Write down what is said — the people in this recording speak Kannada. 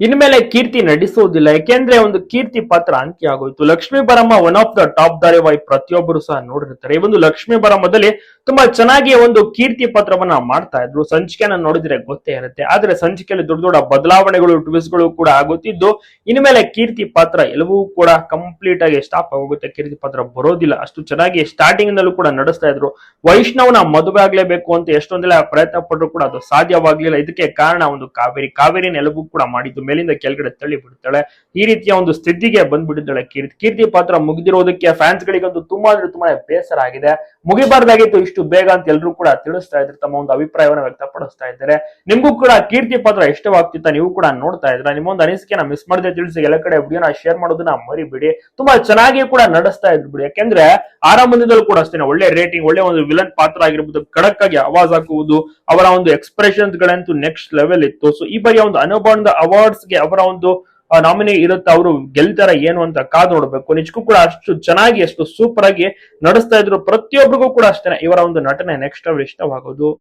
ಇನ್ಮೇಲೆ ಕೀರ್ತಿ ನಡೆಸೋದಿಲ್ಲ ಯಾಕೆಂದ್ರೆ ಒಂದು ಕೀರ್ತಿ ಪಾತ್ರ ಅಂತ್ಯ ಆಗೋಯ್ತು. Lakshmi Baramma one of the top ಧಾರಾವಾಹಿ ಪ್ರತಿಯೊಬ್ಬರು ಸಹ ನೋಡಿರ್ತಾರೆ. ಈ ಒಂದು ಲಕ್ಷ್ಮೀ ಬರಮ್ಮದಲ್ಲಿ ತುಂಬಾ ಚೆನ್ನಾಗಿ ಒಂದು ಕೀರ್ತಿ ಪಾತ್ರವನ್ನ ಮಾಡ್ತಾ ಇದ್ರು. ಸಂಚಿಕೆನ ನೋಡಿದ್ರೆ ಗೊತ್ತೇ ಇರುತ್ತೆ. ಆದ್ರೆ ಸಂಚಿಕೆಯಲ್ಲಿ ದೊಡ್ಡ ದೊಡ್ಡ ಬದಲಾವಣೆಗಳು ಟ್ವಿಸ್ಟ್ಗಳು ಕೂಡ ಆಗುತ್ತಿದ್ದು, ಇನ್ಮೇಲೆ ಕೀರ್ತಿ ಪಾತ್ರ ಎಲ್ಲವೂ ಕೂಡ ಕಂಪ್ಲೀಟ್ ಆಗಿ ಸ್ಟಾಪ್ ಆಗೋಗುತ್ತೆ. ಕೀರ್ತಿ ಪಾತ್ರ ಬರೋದಿಲ್ಲ. ಅಷ್ಟು ಚೆನ್ನಾಗಿ ಸ್ಟಾರ್ಟಿಂಗ್ ನಲ್ಲೂ ಕೂಡ ನಡೆಸ್ತಾ ಇದ್ರು. ವೈಷ್ಣವನ ಮದುವೆ ಆಗ್ಲೇಬೇಕು ಅಂತ ಎಷ್ಟೊಂದೆಲ್ಲ ಪ್ರಯತ್ನ ಪಟ್ಟರು ಕೂಡ ಅದು ಸಾಧ್ಯವಾಗ್ಲಿಲ್ಲ. ಇದಕ್ಕೆ ಕಾರಣ ಒಂದು ಕಾವೇರಿ. ಕಾವೇರಿನ ಎಲ್ಲವೂ ಕೂಡ ಮಾಡಿದ್ದು ಮೇಲಿಂದ ಕೆಳಗಡೆ ತಳ್ಳಿ ಬಿಡ್ತಾಳೆ. ಈ ರೀತಿಯ ಒಂದು ಸ್ಥಿತಿಗೆ ಬಂದ್ಬಿಟ್ಟಿದ್ದಾಳೆ ಕೀರ್ತಿ. ಕೀರ್ತಿ ಪಾತ್ರ ಮುಗಿದಿರೋದಕ್ಕೆ ಫ್ಯಾನ್ಸ್ ಗಳಿಗಂತೂ ತುಂಬಾ ಅಂದ್ರೆ ತುಂಬಾ ಬೇಸರ ಆಗಿದೆ. ಮುಗಿಬಾರ್ದಾಗಿತ್ತು. ಇಷ್ಟು ಬೇಗ ಅಂತ ಎಲ್ಲರೂ ಕೂಡ ತಿಳಿಸ್ತಾ ಇದ್ರು, ತಮ್ಮ ಒಂದು ಅಭಿಪ್ರಾಯವನ್ನು ವ್ಯಕ್ತಪಡಿಸ್ತಾ ಇದ್ದಾರೆ. ನಿಮ್ಗೂ ಕೂಡ ಕೀರ್ತಿ ಪಾತ್ರ ಇಷ್ಟವಾಗ್ತಿತ್ತ, ನೀವು ಕೂಡ ನೋಡ್ತಾ ಇದ್ರ ನಿಮ್ಮ ಒಂದು ಅನಿಸಿಕೆನ ಮಿಸ್ ಮಾಡದೆ ತಿಳಿಸಿ, ಎಲ್ಲ ಕಡೆ ವಿಡಿಯೋನ ಶೇರ್ ಮಾಡೋದನ್ನ ಮರಿಬಿಡಿ. ತುಂಬಾ ಚೆನ್ನಾಗಿ ಕೂಡ ನಡೆಸ್ತಾ ಇದ್ರು ಬಿಡಿ ಯಾಕೆಂದ್ರೆ, ಆರಂಭದಿಂದಲೂ ಕೂಡ ಅಷ್ಟೇ ಒಳ್ಳೆ ರೇಟಿಂಗ್ ಒಳ್ಳೆ ಒಂದು ವಿಲನ್ ಪಾತ್ರ ಆಗಿರ್ಬೋದು ಖಡಕ್ ಆಗಿ ಅವಾಜ್ ಹಾಕುವುದು, ಅವರ ಒಂದು ಎಕ್ಸ್ಪ್ರೆಷನ್ಸ್ ಗಳಂತೂ ನೆಕ್ಸ್ಟ್ ಲೆವೆಲ್ ಇತ್ತು. ಸೊ ಈ ಬಾರಿ ಒಂದು ಅನುಬಂಧ ಅವಾರ್ಡ್ಸ್ಗೆ ಅವರ ಒಂದು ನಾಮಿನಿ ಇರುತ್ತೆ, ಅವರು ಗೆಲ್ತಾರ ಏನು ಅಂತ ಕಾದು ನೋಡ್ಬೇಕು. ನಿಜಕ್ಕೂ ಕೂಡ ಅಷ್ಟು ಚೆನ್ನಾಗಿ, ಅಷ್ಟು ಸೂಪರ್ ಆಗಿ ನಡೆಸ್ತಾ ಇದ್ರು ಪ್ರತಿಯೊಬ್ಬರಿಗೂ ಕೂಡ ಅಷ್ಟೇ ಇವರ ಒಂದು ನಟನೆ ನೆಕ್ಸ್ಟ್ ಇಷ್ಟವಾಗೋದು.